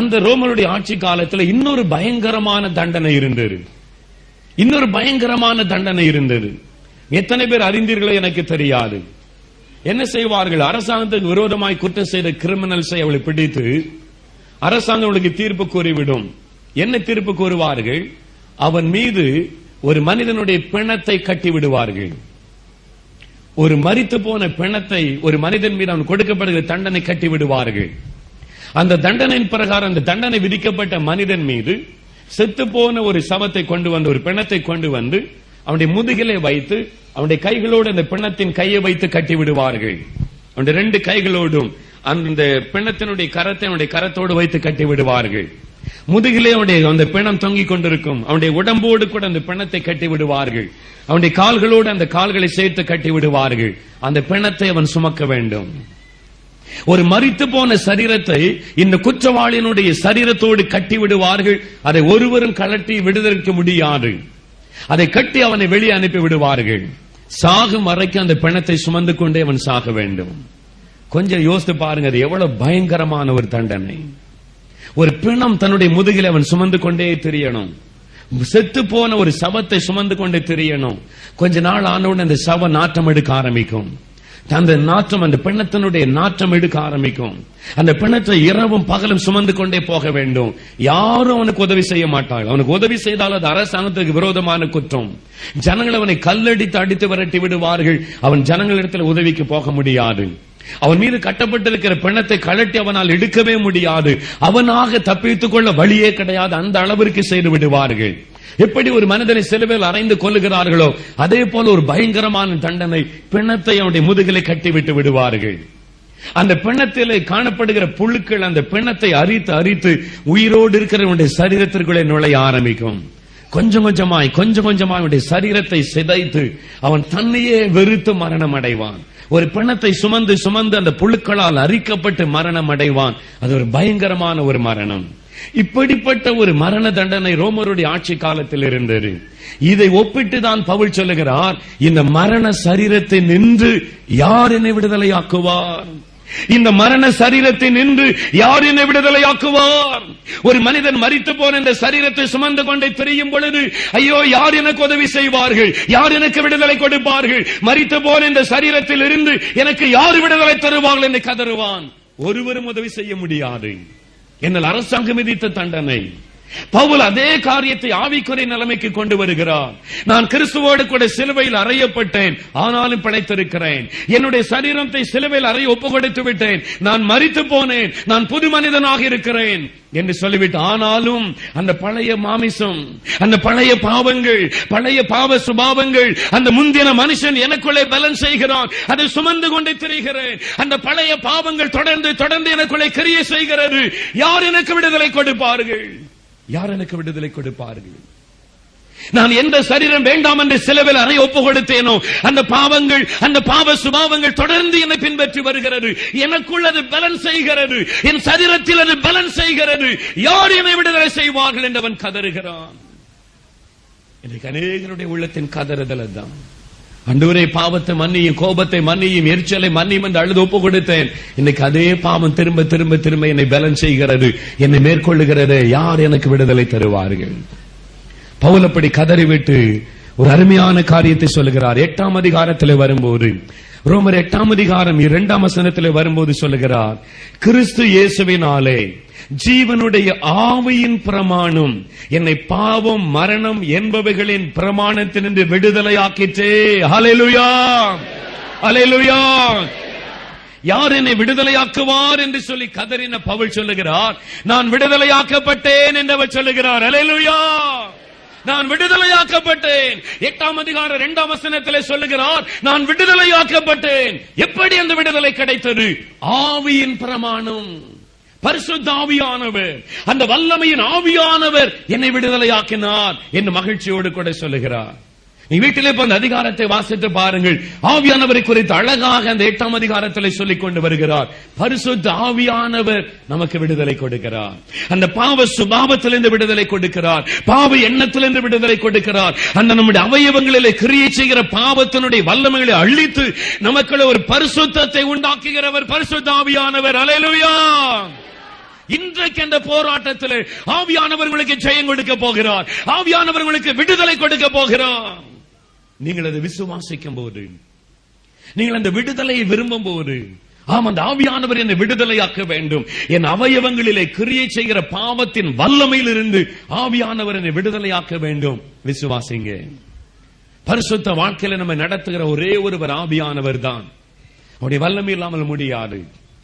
அந்த ரோமருடைய ஆட்சி காலத்துல இன்னொரு பயங்கரமான தண்டனை இருந்தது. இன்னொரு பயங்கரமான தண்டனை இருந்தது. எத்தனை பேர் அறிந்தீர்களோ எனக்கு தெரியாது. என்ன செய்வார்கள்? அரசாங்கத்துக்கு விரோதமாய் குற்றம் செய்த கிரிமினல்ஸை அவளை பிடித்து அரசாங்கம் அவளுக்கு தீர்ப்பு கூறிவிடும். என்ன தீர்ப்பு கூறுவார்கள்? அவன் மீது ஒரு மனிதனுடைய பிணத்தை கட்டி விடுவார்கள் ஒரு மறித்து போன பிணத்தை ஒரு மனிதன் மீது அவன் கொடுக்கப்படுகிற தண்டனை கட்டி விடுவார்கள் அந்த தண்டனையின் பிரகாரம் அந்த தண்டனை விதிக்கப்பட்ட மனிதன் மீது செத்து போன ஒரு சவத்தை கொண்டு வந்து ஒரு பிணத்தை கொண்டு வந்து அவனுடைய முதுகிலே வைத்து அவனுடைய கைகளோடு அந்த பிணத்தின் கையை வைத்து கட்டி விடுவார்கள். அவனுடைய ரெண்டு கைகளோடும் அந்த பிணத்தினுடைய கரத்தை அவனுடைய கரத்தோடு வைத்து கட்டி விடுவார்கள். முதுகிலே அவனுடைய அந்த பிணம் தொங்கிக் கொண்டிருக்கும். அவனுடைய உடம்போடு கூட அந்த பிணத்தை கட்டி விடுவார்கள். அவனுடைய கால்களோடு அந்த கால்களை சேர்த்து கட்டி விடுவார்கள். அந்த பிணத்தை அவன் சுமக்க வேண்டும். ஒரு மறித்து போன சரீரத்தை இந்த குற்றவாளியினுடைய சரீரத்தோடு கட்டி விடுவார்கள் அதை ஒருவரும் கலட்டி விடுதற்கு முடியாது. அதை கட்டி அவனை வெளியே அனுப்பி விடுவார்கள். சாகும் வரைக்கும் அந்த பிணத்தை சுமந்து கொண்டே அவன் சாக வேண்டும். கொஞ்சம் யோசித்து பாருங்க அது எவ்வளவு பயங்கரமான ஒரு தண்டனை. ஒரு பிணம் தன்னுடைய முதுகில் அவன் சுமந்து கொண்டே தெரியணும். செத்து போன ஒரு சவத்தை சுமந்து கொண்டே தெரியணும். கொஞ்ச நாள் ஆனவுடன் அந்த சவ நாற்றம் எடுக்க ஆரம்பிக்கும். அந்த நாற்றம் அந்த பிணத்தினுடைய நாற்றம் எடுக்க ஆரம்பிக்கும். அந்த பிணத்தை இரவும் பகலும் சுமந்து கொண்டே போக வேண்டும். யாரும் அவனுக்கு உதவி செய்ய மாட்டார்கள். அவனுக்கு உதவி செய்தால் அது அரசாங்கத்துக்கு விரோதமான குற்றம். ஜனங்கள் அவனை கல்லடித்து அடித்து விரட்டி விடுவார்கள். அவன் ஜனங்களிடத்தில் உதவிக்கு போக முடியாது. அவன் மீது கட்டப்பட்டிருக்கிற பிணத்தை கழட்டி அவனால் எடுக்கவே முடியாது. அவனாக தப்பித்துக் கொள்ள வழியே கிடையாது. அந்த அளவிற்கு செய்து விடுவார்கள். எப்படி ஒரு மனிதனை சிலுவையில் அறைந்து கொள்ளுகிறார்களோ அதே போல ஒரு பயங்கரமான தண்டனை பிணத்தை அவனுடைய முதுகிலை கட்டி விட்டு விடுவார்கள். அந்த பிணத்திலே காணப்படுகிற புழுக்கள் அந்த பிணத்தை அரித்து அரித்து உயிரோடு இருக்கிறவனுடைய சரீரத்திற்குள்ளே நுழைய ஆரம்பிக்கும். கொஞ்சம் கொஞ்சமாய் கொஞ்சம் கொஞ்சமாய் அவனுடைய சரீரத்தை சிதைத்து அவன் தன்னையே வெறுத்து மரணம் அடைவான் ஒரு பிணத்தை சுமந்து சுமந்து அந்த புழுக்களால் அரிக்கப்பட்டு மரணம் அடைவான். அது ஒரு பயங்கரமான ஒரு மரணம். இப்படிப்பட்ட ஒரு மரண தண்டனை ரோமருடைய ஆட்சி காலத்தில் இருந்தது. இதை ஒப்பிட்டு தான் பவுல் சொல்லுகிறார் இந்த மரண சரீரத்தை நின்று யார் என்னை விடுதலையாக்குவார்? இந்த மரண சரீரத்தை நின்று யார் என்னை விடுதலையாக்குவார்? ஒரு மனிதன் மறித்து போன இந்த சரீரத்தை சுமந்து கொண்டே தெரியும் பொழுது ஐயோ யார் எனக்கு உதவி செய்வார்கள்? யார் எனக்கு விடுதலை கொடுப்பார்கள்? மறித்து போன இந்த சரீரத்தில் இருந்து எனக்கு யார் விடுதலை தருவார்கள் என்று கதறுவான். ஒருவரும் உதவி செய்ய முடியாது. என்னால் அரசாங்கம் விதித்த தண்டனை. பவுல் அதே காரியத்தை ஆவிக்குறை நிலைமைக்கு கொண்டு வருகிறார். நான் கிறிஸ்துவோடு கூட சிலுவையில் அறையப்பட்டேன். ஆனாலும் பிழைத்திருக்கிறேன். என்னுடைய சரீரத்தை சிலுவையில் அறைய ஒப்பு கொடுத்து விட்டேன். நான் மறித்து போனேன். நான் புது மனிதனாக இருக்கிறேன். என்று சொல்லிவிட்டு ஆனாலும் அந்த பழைய மாமிசம் அந்த பழைய பாவங்கள் பழைய பாவ சுபாவங்கள் அந்த முந்தின மனுஷன் எனக்குள்ளே பலன் செய்கிறான். அதை சுமந்து கொண்டே திரிகிறேன். அந்த பழைய பாவங்கள் தொடர்ந்து தொடர்ந்து எனக்குள்ளே கிரிய செய்கிறது. யார் எனக்கு விடுதலை கொடுப்பார்கள்? யார் எனக்கு விடுதலை கொடுப்பார்கள்? நான் எந்த சரீரம் வேண்டாம் என்று சிலவில் அறை ஒப்பு கொடுத்தேனோ அந்த பாவங்கள் அந்த பாவ சுபாவங்கள் தொடர்ந்து என்னை பின்பற்றி வருகிறது. எனக்குள் அது பலன் செய்கிறது. என் சரீரத்தில் அது பலன் செய்கிறது. யார் என்னை விடுதலை செய்வார்கள் என்று அவன் கதறுகிறான். இன்னைக்கு அநேகருடைய உள்ளத்தின் கதறுதல் தான் அண்டூரே பாவத்தை மன்னியும் கோபத்தை மன்னியும் எரிச்சலை மன்னியும் என்று அழுது ஒப்பு கொடுத்தேன். இன்னைக்கு அதே பாவம் திரும்ப திரும்ப திரும்ப என்னை பலன் செய்கிறது என்னை மேற்கொள்ளுகிறது யார் எனக்கு விடுதலை தருவார்கள்? பவுலப்படி கதறிவிட்டு ஒரு அருமையான காரியத்தை சொல்லுகிறார். எட்டாம் அதிகாரத்தில் வரும்போது ரோமர் எட்டாம் அதிகாரம் இரண்டாம் வசனத்தில் வரும்போது சொல்லுகிறார் கிறிஸ்து இயேசுவினாலே ஜீவனுடைய ஆவியின் பிரமாணம். என்னை பாவம் மரணம் என்பவைகளின் பிரமாணத்தினின்று விடுதலையாக்கிற்றே. ஹalleluya ஹalleluya யார் என்னை விடுதலையாக்குவார் என்று சொல்லி கதறின பவுல் சொல்லுகிறார். நான் விடுதலையாக்கப்பட்டேன் என்று அவர் சொல்லுகிறார். அலையலுயா நான் விடுதலையாக்கப்பட்டேன். எட்டாம் அதிகார இரண்டாம் வசனத்திலே சொல்லுகிறார் நான் விடுதலையாக்கப்பட்டேன். எப்படி அந்த விடுதலை கிடைத்தது? ஆவியின் பிரமாணம். பரிசுத்த ஆவியானவர். அந்த வல்லமையின் ஆவியானவர் என்னை விடுதலையாக்கினார் என்று மகிழ்ச்சியோடு கூட சொல்லுகிறார். நீ வீட்டிலே போய் அந்த அதிகாரத்தை வாசித்து பாருங்கள். ஆவியானவரை குறித்து அழகாக அந்த எட்டாம் அதிகாரத்தில் சொல்லிக் கொண்டு வருகிறார். பரிசுத்த ஆவியானவர் நமக்கு விடுதலை கொடுக்கிறார். அந்த பாவ சுபாவத்திலிருந்து விடுதலை கொடுக்கிறார். பாவ எண்ணத்திலிருந்து விடுதலை கொடுக்கிறார். அந்த நம்முடைய அவயவங்களிலே கிரியை செய்கிற பாவத்தினுடைய வல்லமைகளை அழித்து நமக்குள்ள ஒரு பரிசுத்தத்தை உண்டாக்குகிறவர் பரிசுத்த ஆவியானவர். அலையலுயா இன்றைக்கு அந்த போராட்டத்தில் ஆவியானவர்களுக்கு ஜெயம் கொடுக்க போகிறார். ஆவியானவர்களுக்கு விடுதலை கொடுக்க போகிறார். நீங்கள் அதை விசுவாசிக்கும் போது நீங்கள் அந்த விடுதலையை விரும்பும் போது ஆம் அந்த ஆவியானவர் என்னை விடுதலையாக்க வேண்டும். என் அவயவங்களிலே கிரியை செய்கிற பாவத்தின் வல்லமையில் இருந்து ஆவியானவர் என்னை விடுதலையாக்க வேண்டும். விசுவாசிங்க. பரிசுத்த வாழ்க்கையில நம்ம நடத்துகிற ஒரே ஒருவர் ஆவியானவர் தான். அவருடைய வல்லமை இல்லாமல் முடியாது.